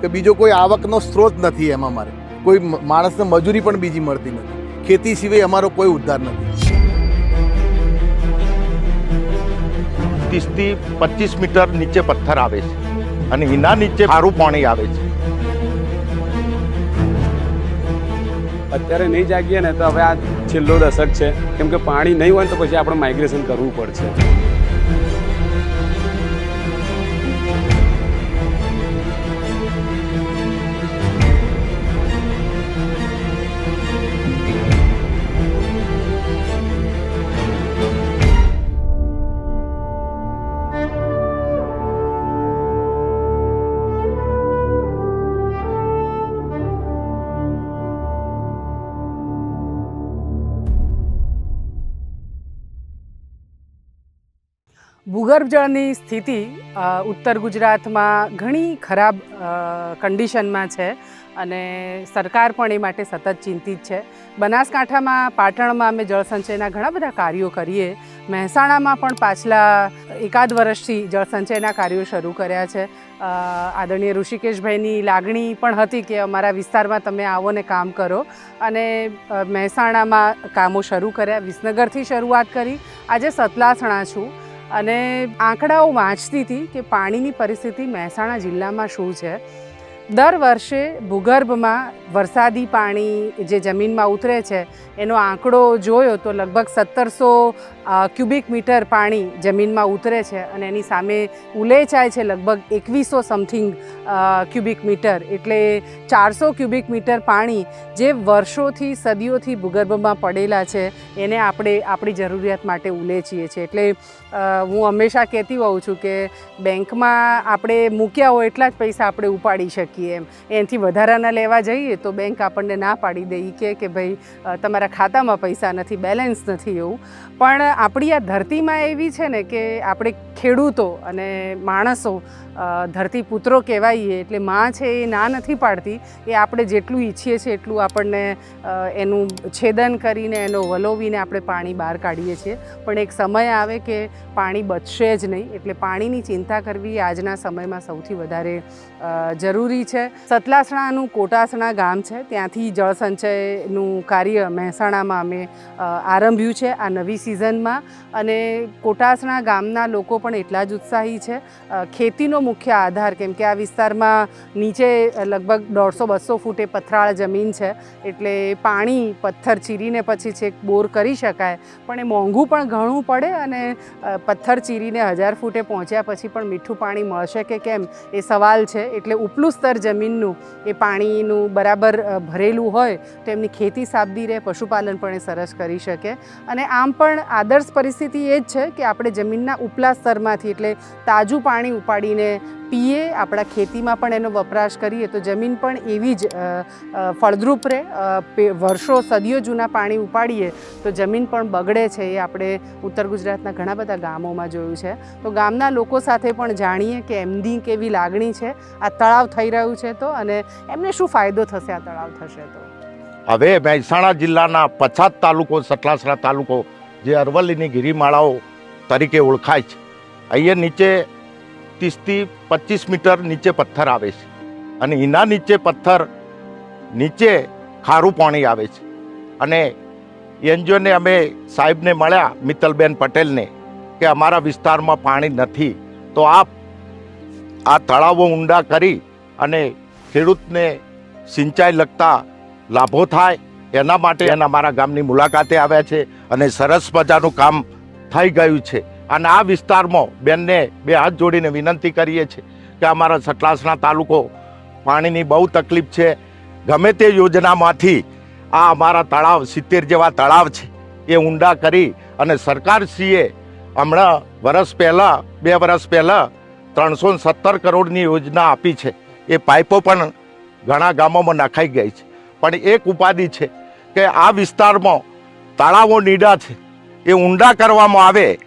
કે બીજો કોઈ આવકનો સ્ત્રોત નથી એમાં મારે કોઈ માણસને મજૂરી પણ બીજી મળતી નથી. ખેતી સિવાય અમારો કોઈ ઉદ્ધાર નથી. ત્રીસથી પચીસ મીટર નીચે પથ્થર આવે છે અને એના નીચે સારું પાણી આવે છે. અત્યારે નહીં જાગીએ ને તો હવે આ છેલ્લો દશક છે. કેમ કે પાણી નહીં હોય તો પછી આપણે માઇગ્રેશન કરવું પડશે. ભૂગર્ભ જળની સ્થિતિ ઉત્તર ગુજરાતમાં ઘણી ખરાબ કન્ડિશનમાં છે અને સરકાર પણ એ માટે સતત ચિંતિત છે. બનાસકાંઠામાં, પાટણમાં અમે જળસંચયના ઘણા બધા કાર્યો કરીએ. મહેસાણામાં પણ પાછલા એકાદ વર્ષથી જળસંચયના કાર્યો શરૂ કર્યા છે. આદરણીય ઋષિકેશભાઈની લાગણી પણ હતી કે અમારા વિસ્તારમાં તમે આવો ને કામ કરો. અને મહેસાણામાં કામો શરૂ કર્યા. વિસનગરથી શરૂઆત કરી. આજે સતલાસણા છું. અને આંકડાઓ વાંચતી હતી કે પાણીની પરિસ્થિતિ મહેસાણા જિલ્લામાં શું છે. દર વર્ષે ભૂગર્ભમાં વરસાદી પાણી જે જમીનમાં ઉતરે છે, એનો આંકડો જોયો તો લગભગ સત્તરસો ક્યુબિક મીટર પાણી જમીનમાં ઉતરે છે અને એની સામે ઉલેચાય છે લગભગ એકવીસો સમથિંગ ક્યુબિક મીટર એટલે ચારસો ક્યુબિક મીટર પાણી જે વર્ષોથી સદીઓથી ભૂગર્ભમાં પડેલા છે, એને આપણે આપણી જરૂરિયાત માટે ઉલેચીએ છીએ. એટલે હું હંમેશા કહેતી હોઉં છું કે બેંકમાં આપણે મૂક્યા હોય એટલા જ પૈસા આપણે ઉપાડી શકીએ એમ. એનાથી વધારાના લેવા જઈએ તો બેંક આપણને ના પાડી દે. કે કે ભાઈ તમારા ખાતામાં પૈસા નથી, બેલેન્સ નથી એવું. પણ આપણી આ ધરતીમાં એવી છે ને કે આપણે ખેડૂતો અને માણસો ધરતી ધરતીપુત્રો કહેવાઈએ એટલે માં છે એ ના નથી પાડતી. એ આપણે જેટલું ઈચ્છીએ છીએ એટલું આપણને એનું છેદન કરીને, એનો વલોવીને આપણે પાણી બહાર કાઢીએ છીએ. પણ એક સમય આવે કે પાણી બચશે જ નહીં, એટલે પાણીની ચિંતા કરવી આજના સમયમાં સૌથી વધારે જરૂરી છે. સતલાસણાનું કોટાસણા ગામ છે, ત્યાંથી જળસંચયનું કાર્ય મહેસાણામાં અમે આરંભ્યું છે આ નવી સિઝનમાં. અને કોટાસણા ગામના લોકો પણ એટલા જ ઉત્સાહી છે. ખેતીનો મુખ્ય આધાર, કેમ કે આ વિસ્તારમાં નીચે લગભગ દોઢસો બસો ફૂટે પથરાળ જમીન છે, એટલે પાણી, પથ્થર ચીરીને પછી છેક બોર કરી શકાય. પણ એ મોંઘું પણ ઘણું પડે અને પથ્થર ચીરીને હજાર ફૂટે પહોંચ્યા પછી પણ મીઠું પાણી મળશે કે કેમ, એ સવાલ છે. એટલે ઉપલું સ્તર જમીનનું, એ પાણીનું બરાબર ભરેલું હોય તો એમની ખેતી સાબદી રહે, પશુપાલન પણ એ સરસ કરી શકે. અને આમ પણ આદર્શ પરિસ્થિતિ એ જ છે કે આપણે જમીનના ઉપલા સ્તરમાંથી એટલે તાજું પાણી ઉપાડીને પીએ. આપણા ખેતીમાં પણ એનો વપરાશ કરીએ તો જમીન પણ એવી જ ફળદ્રુપ રહે. વર્ષો, સદીઓ જૂના પાણી ઉપાડીએ તો જમીન પણ બગડે છે એ આપણે ઉત્તર ગુજરાતના ઘણા બધા ગામોમાં જોયું છે. તો ગામના લોકો સાથે પણ જાણીએ કે એમની કેવી લાગણી છે. આ તળાવ થઈ રહ્યું છે તો અને એમને શું ફાયદો થશે આ તળાવ થશે તો? હવે મહેસાણા જિલ્લાના પછાત તાલુકો સતલાસરા તાલુકો જે અરવલ્લીની ગિરિમાળાઓ તરીકે ઓળખાય છે. અહીંયા નીચે ત્રીસથી પચીસ મીટર નીચે પથ્થર આવે છે. અને એના નીચે પથ્થર નીચે ખારું પાણી આવે છે. અને એનજીઓને અમે સાહેબને મળ્યા, મિત્તલબેન પટેલને, કે અમારા વિસ્તારમાં પાણી નથી. તો આપ આ તળાવો ઊંડા કરી અને ખેડૂતને સિંચાઈ લગતા લાભો થાય, એના માટે એના અમારા ગામની મુલાકાતે આવ્યા છે અને સરસ મજાનું કામ થઈ ગયું છે. અને આ વિસ્તારમાં બેનને બે હાથ જોડીને વિનંતી કરીએ છીએ કે અમારા સટલાસના તાલુકો પાણીની બહુ તકલીફ છે. ગમે તે યોજનામાંથી આ અમારા તળાવ, સિત્તેર જેવા તળાવ છે, એ ઊંડા કરી અને સરકારશ્રીએ હમણાં વર્ષ પહેલાં, બે વર્ષ પહેલાં ત્રણસો સત્તર કરોડની યોજના આપી છે. એ પાઇપો પણ ઘણા ગામોમાં નખાઈ ગઈ છે. પણ એક ઉપાધિ છે કે આ વિસ્તારમાં તળાવો નીડા છે. એ ઊંડા કરવામાં આવે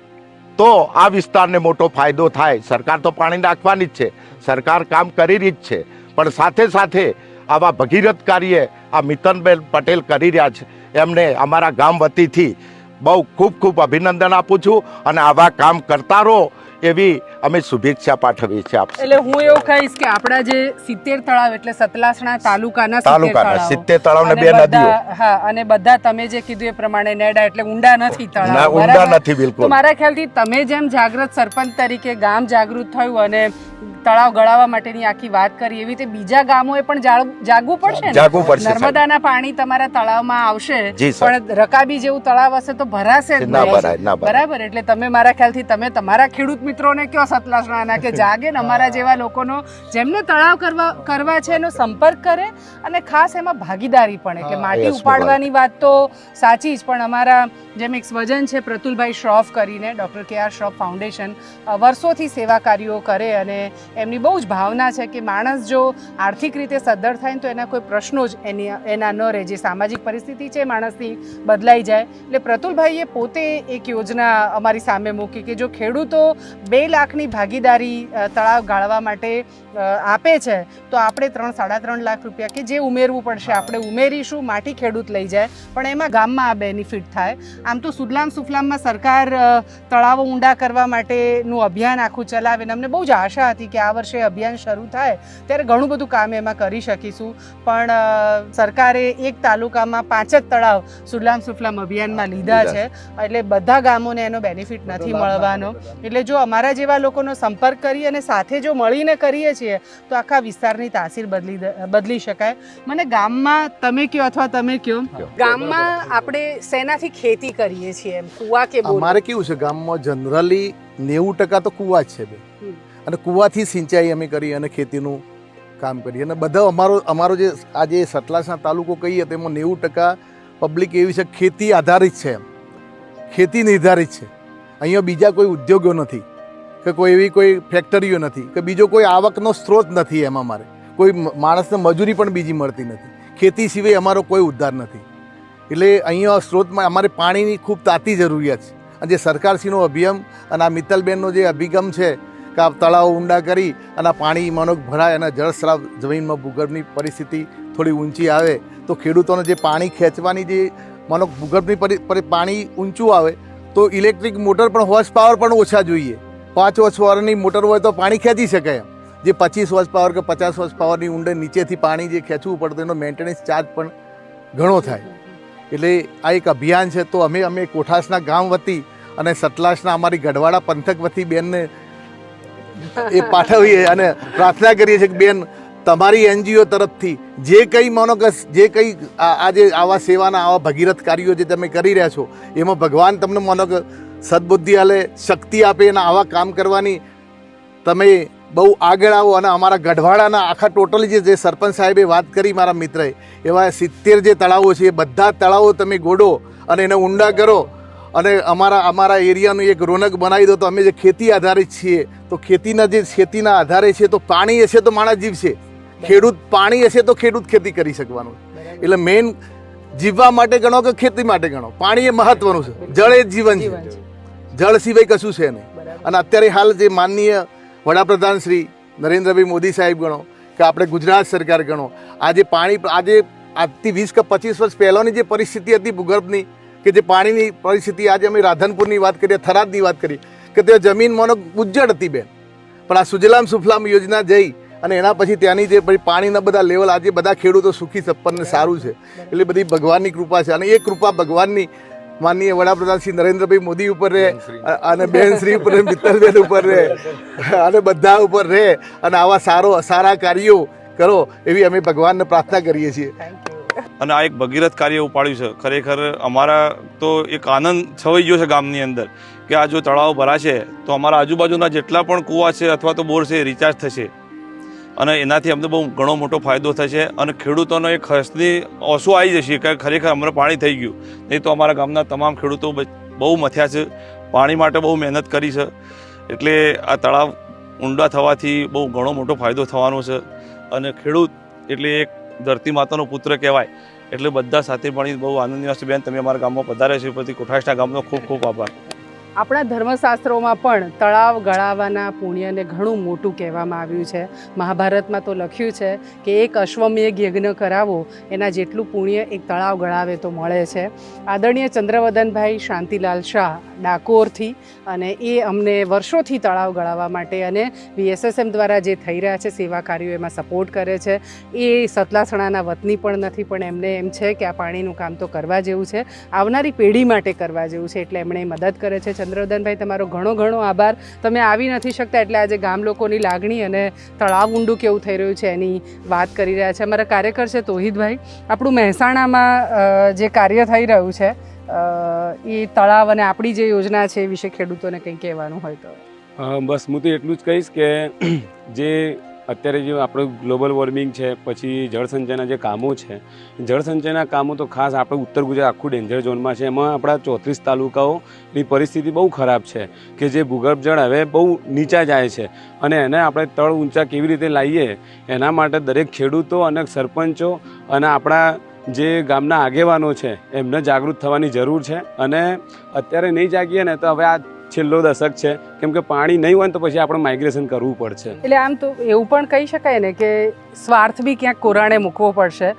તો આ વિસ્તારને મોટો ફાયદો થાય. સરકાર તો પાણી નાખવાની જ છે. સરકાર કામ કરી રહી જ છે. પણ સાથે સાથે આવા ભગીરથ કાર્ય આ મિતનબેન પટેલ કરી રહ્યા છે. એમને અમારા ગામ વતીથી બહુ ખૂબ ખૂબ અભિનંદન આપું છું અને આવા કામ કરતા રહો એવી અમે શુભેચ્છા પાઠવીએ છીએ આપ એટલે હું એવું કહીશ કે આપણા જે સિત્તેર તળાવ એટલે સતલાસણા તાલુકાના તાલુકાના સિત્તેર તળાવ ને બે નદીઓ. હા અને બધા તમે જે કીધું એ પ્રમાણે નેડા એટલે ઊંડા નથી તળાવ. ઊંડા નથી બિલકુલ. મારા ખ્યાલથી તમે જેમ જાગૃત સરપંચ તરીકે ગામ જાગૃત થયું અને તળાવ ગળાવવા માટેની આખી વાત કરી એવી રીતે બીજા ગામોએ પણ જાગવું પડશે જાગવું પડશે નર્મદાના પાણી તમારા તળાવમાં આવશે પણ રકાબી જેવું તળાવ હશે તો ભરાશે બરાબર? એટલે તમે મારા ખ્યાલથી તમે તમારા ખેડૂત મિત્રોને કયો સતલાસણાના કે જાગે ને અમારા જેવા લોકોનો જેમને તળાવ કરવા કરવા છે એનો સંપર્ક કરે અને ખાસ એમાં ભાગીદારી પણ એટલે હા, માટી ઉપાડવાની વાત. તો સાચી જ પણ અમારા જેમ એક સ્વજન છે પ્રતુલભાઈ શ્રોફ કરીને ડૉક્ટર કે આર શ્રોફ ફાઉન્ડેશન વર્ષોથી સેવા કાર્યો કરે અને એમની બહુ જ ભાવના છે કે માણસ જો આર્થિક રીતે સદ્ધર થાય ને તો એના કોઈ પ્રશ્નો જ એની એના ન રહે. જે સામાજિક પરિસ્થિતિ છે માણસની બદલાઈ જાય. એટલે પ્રતુલભાઈએ પોતે એક યોજના અમારી સામે મૂકી કે જો ખેડૂતો બે લાખની ભાગીદારી તળાવ ગાળવા માટે આપે છે તો આપણે ત્રણ સાડા ત્રણ લાખ રૂપિયા કે જે ઉમેરવું પડશે આપણે ઉમેરીશું માટી ખેડૂત લઈ જાય. પણ એમાં ગામમાં આ બેનિફિટ થાય. આમ તો સુદલામ સુફલામમાં સરકાર તળાવો ઊંડા કરવા માટેનું અભિયાન આખું ચલાવે ને અમને બહુ જ આશા હતી કે આ વર્ષે અભિયાન શરૂ થાય ત્યારે ઘણું બધું કામ એમાં કરી શકીશું. પણ સરકારે એક તાલુકામાં પાંચ જ તળાવ સુદલામ સુફલામ અભિયાનમાં લીધા છે. એટલે બધા ગામોને એનો બેનિફિટ નથી મળવાનો. એટલે જો અમારા જેવા લોકોનો સંપર્ક કરી અને સાથે જો મળીને કરીએ છીએ તો આખા વિસ્તારની તાસીર બદલી બદલી શકાય. મને ગામમાં તમે કયો અથવા તમે કયો? ગામમાં આપણે શેનાથી ખેતી કરીએ છીએ એમ કુવા કે અમારે કેવું છે ગામમાં જનરલી નેવું ટકા તો કૂવા જ છે બે. અને કૂવાથી સિંચાઈ અમે કરી અને ખેતીનું કામ કરીએ. અને બધા અમારો અમારો જે આજે સતલાસના તાલુકો કહીએ તેમાં નેવું ટકા પબ્લિક એવી છે ખેતી આધારિત છે એમ. ખેતી નિર્ધારિત છે. અહીંયા બીજા કોઈ ઉદ્યોગો નથી. કે કોઈ એવી કોઈ ફેક્ટરીઓ નથી, કે બીજો કોઈ આવકનો સ્ત્રોત નથી એમાં મારે. કોઈ માણસને મજૂરી પણ બીજી મળતી નથી. ખેતી સિવાય અમારો કોઈ ઉદ્ધાર નથી. એટલે અહીંયા સ્ત્રોતમાં અમારે પાણીની ખૂબ તાતી જરૂરિયાત છે. અને જે સરકારશ્રીનો અભિયમ અને આ મિત્તલબેનનો જે અભિગમ છે, કે આ તળાવ ઊંડા કરી અને પાણી મનોક ભરાય અને જળસ્રાવ જમીનમાં ભૂગર્ભની પરિસ્થિતિ થોડી ઊંચી આવે, તો ખેડૂતોને જે પાણી ખેંચવાની જે મનોક ભૂગર્ભની પાણી ઊંચું આવે, તો ઇલેક્ટ્રિક મોટર પણ, હોર્સ પાવર પણ ઓછા જોઈએ. પાંચ વર્ષ પાવરની મોટર હોય તો પાણી ખેંચી શકે એમ. જે પચીસ વર્ષ પાવર કે પચાસ વર્ષ પાવરની ઊંડે નીચેથી પાણી જે ખેંચવું પડતું એનો મેન્ટેનન્સ ચાર્જ પણ ઘણો થાય. એટલે આ એક અભિયાન છે, તો અમે અમે કોઠાસના ગામ વતી અને સતલાસના અમારી ગઢવાડા પંથક વતી બેનને એ પાઠવીએ અને પ્રાર્થના કરીએ છીએ કે બેન, તમારી એનજીઓ તરફથી જે કંઈ માનો કે જે કંઈ આ જે આવા સેવાના, આવા ભગીરથ કાર્યો જે તમે કરી રહ્યા છો, એમાં ભગવાન તમને માનો કે સદબુદ્ધિ આલે શક્તિ આપે અને આવા કામ કરવાની તમે બહુ આગળ આવો અને અમારા ગઢવાડાના આખા ટોટલી જે સરપંચ સાહેબે વાત કરી મારા મિત્રએ એવા સિત્તેર જે તળાવો છે એ બધા તળાવો તમે ગોડો અને એને ઊંડા કરો અને અમારા અમારા એરિયાનું એક રોનક બનાવી દો તો અમે જે ખેતી આધારિત છીએ તો ખેતીના જે ખેતીના આધારે છે તો પાણી હશે તો માણસ જીવશે ખેડૂત પાણી હશે તો ખેડૂત ખેતી કરી શકવાનું. એટલે મેઇન જીવવા માટે ગણો કે ખેતી માટે ગણો? પાણી એ મહત્વનું છે. જળ એ જીવન છે. જળ સિવાય કશું છે નહીં. અને અત્યારે હાલ જે માનનીય વડાપ્રધાન શ્રી નરેન્દ્રભાઈ મોદી સાહેબ ગણો કે આપણે ગુજરાત સરકાર ગણો આજે પાણી આજે આજથી વીસ કે પચીસ વર્ષ પહેલાંની જે પરિસ્થિતિ હતી ભૂગર્ભની કે જે પાણીની પરિસ્થિતિ આજે અમે રાધનપુરની વાત કરીએ થરાદની વાત કરીએ કે તે જમીન મોનો ઉજ્જડ હતી બેન. પણ આ સુજલામ સુફલામ યોજના જઈ અને એના પછી ત્યાંની જે પાણીના બધા લેવલ આજે બધા ખેડૂતો સુખી છપ્પન સારું છે. એટલે બધી ભગવાનની કૃપા છે અને એ કૃપા ભગવાનની માનનીય વડાપ્રધાન શ્રી નરેન્દ્રભાઈ મોદી ઉપર રહે અને બેન શ્રી ઉપર રહે, મિત્તલબેન ઉપર રહે અને બધા ઉપર રહે અને આવા સારો સારા કાર્યો કરો એવી અમે ભગવાનને પ્રાર્થના કરીએ છીએ. અને આ એક ભગીરથ કાર્ય ઉપાડ્યું છે. ખરેખર અમારા તો એક આનંદ છવાઈ ગયો છે ગામની અંદર કે આ જો તળાવ ભરાશે તો અમારા આજુબાજુના જેટલા પણ કૂવા છે અથવા તો બોર છે રિચાર્જ થશે. અને એનાથી અમને બહુ ઘણો મોટો ફાયદો થશે અને ખેડૂતોનો એક ખર્ચની ઓછું આવી જશે કે ખરેખર અમને પાણી થઈ ગયું. નહીં તો અમારા ગામના તમામ ખેડૂતો બહુ મથ્યા છે. પાણી માટે બહુ મહેનત કરી છે. એટલે આ તળાવ ઊંડા થવાથી બહુ ઘણો મોટો ફાયદો થવાનો છે. અને ખેડૂત એટલે એક ધરતી માતાનો પુત્ર કહેવાય. એટલે બધા સાથે મળીને બહુ આનંદની વાત બેન, તમે અમારા ગામમાં પધારે છે. પછી કોઠાસના ગામનો ખૂબ ખૂબ આભાર. આપણા ધર્મશાસ્ત્રોમાં પણ તળાવ ગળાવાના પુણ્યને ઘણું મોટું કહેવામાં આવ્યું છે. મહાભારતમાં તો લખ્યું છે કે એક અશ્વમેઘ યજ્ઞ કરાવો, એના જેટલું પુણ્ય એક તળાવ ગળાવે તો મળે છે. આદરણીય ચંદ્રવદનભાઈ શાંતિલાલ શાહ ડાકોરથી અને એ અમને વર્ષોથી તળાવ ગળાવવા માટે અને વીએસએસએમ દ્વારા જે થઈ રહ્યા છે સેવા કાર્યો એમાં સપોર્ટ કરે છે. એ સતલાસણાના વતની પણ નથી, પણ એમને એમ છે કે આ પાણીનું કામ તો કરવા જેવું છે. આવનારી પેઢી માટે કરવા જેવું છે, એટલે એમણે મદદ કરે છે ચંદ્રવદનભાઈ, તમારો ઘણો ઘણો આભાર. તમે આવી નથી શકતા એટલે આજે ગામ લોકોની લાગણી અને તળાવ ઊંડું કેવું થઈ રહ્યું છે એની વાત કરી રહ્યા છે. અમારા કાર્યકર છે તોહિદભાઈ આપણું મહેસાણામાં જે કાર્ય થઈ રહ્યું છે એ તળાવ અને આપણી જે યોજના છે એ વિશે ખેડૂતોને કંઈ કહેવાનું હોય તો. બસ, હું તો એટલું જ કહીશ કે જે અત્યારે જે આપણું ગ્લોબલ વોર્મિંગ છે, પછી જળસંચયના જે કામો છે, જળસંચયના કામો તો ખાસ આપણે ઉત્તર ગુજરાત આખું ડેન્જર ઝોનમાં છે, એમાં આપણા ચોત્રીસ તાલુકાઓની પરિસ્થિતિ બહુ ખરાબ છે, કે જે ભૂગર્ભ જળ હવે બહુ નીચા જાય છે, અને એને આપણે તળ ઊંચા કેવી રીતે લાવીએ, એના માટે દરેક ખેડૂતો અને સરપંચો અને આપણા જે ગામના આગેવાનો છે, એમને જાગૃત થવાની જરૂર છે, અને અત્યારે નહીં જાગીએ ને તો હવે આ છેલ્લો દશક છે કેમ કે પાણી નહીં હોય તો પછી આપણે માઇગ્રેશન કરવું પડશે. એટલે આમ તો એવું પણ કહી શકાય ને કે સ્વાર્થ બી ક્યાંક કોરાણે મૂકવો પડશે.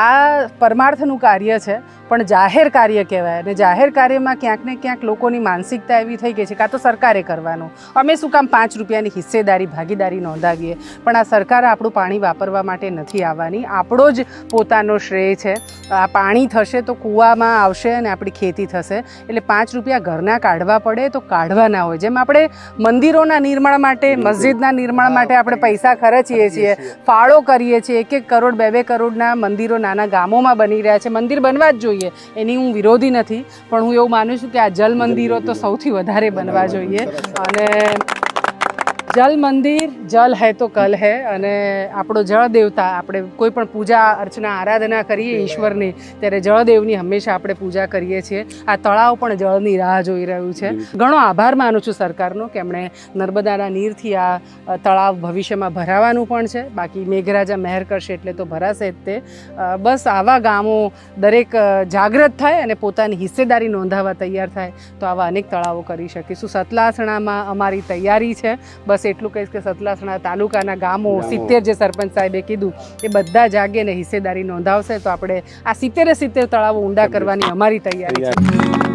આ પરમાર્થનું કાર્ય છે, પણ જાહેર કાર્ય કહેવાય અને જાહેર કાર્યમાં ક્યાંક ને ક્યાંક લોકોની માનસિકતા એવી થઈ ગઈ છે કાં તો સરકારે કરવાનું. અમે શું કામ પાંચ રૂપિયાની હિસ્સેદારી, ભાગીદારી નોંધાવીએ? પણ આ સરકાર આપણું પાણી વાપરવા માટે નથી આવવાની. આપણો જ પોતાનો શ્રેય છે. આ પાણી થશે તો કૂવામાં આવશે અને આપણી ખેતી થશે. એટલે પાંચ રૂપિયા ઘરના કાઢવા પડે તો કાઢવાના હોય. જેમ આપણે મંદિરોના નિર્માણ માટે મસ્જિદના નિર્માણ માટે આપણે પૈસા ખર્ચીએ છીએ. ફાળો કરીએ છીએ. એક એક કરોડ બે બે કરોડના મંદિરો નાના ગામોમાં બની રહ્યા છે. મંદિર બનવા જ જોઈએ. એની હું વિરોધી નથી પણ હું એવું માનું છું કે આ જલ મંદિરો તો સૌથી વધારે બનવા જોઈએ. અને જલ મંદિર જલ હૈ તો કલ હૈ અને આપણો જળ દેવતા આપણે કોઈ પણ પૂજા અર્ચના આરાધના કરીએ ઈશ્વરની ત્યારે જળદેવની હંમેશા આપણે પૂજા કરીએ છીએ. આ તળાવ પણ જળની રાહ જોઈ રહ્યું છે. ઘણો આભાર માનું છું સરકારનો કે એમણે નર્મદાના નીરથી આ તળાવ ભવિષ્યમાં ભરાવાનું પણ છે. બાકી મેઘરાજા મહેર કરશે એટલે તો ભરાશે જ તે. બસ આવા ગામો દરેક જાગૃત થાય અને પોતાની હિસ્સેદારી નોંધાવવા તૈયાર થાય તો આવા અનેક તળાવો કરી શકીશું. સતલાસણામાં અમારી તૈયારી છે. બસ એટલું કહીશ કે સતલાસણા તાલુકાના ગામો. સિત્તેર જે સરપંચ સાહેબે કીધું એ બધા જાગે ને હિસ્સેદારી નોંધાવશે. તો આપણે આ સિત્તેરે સિત્તેર તળાવો ઊંડા કરવાની અમારી તૈયારી છે.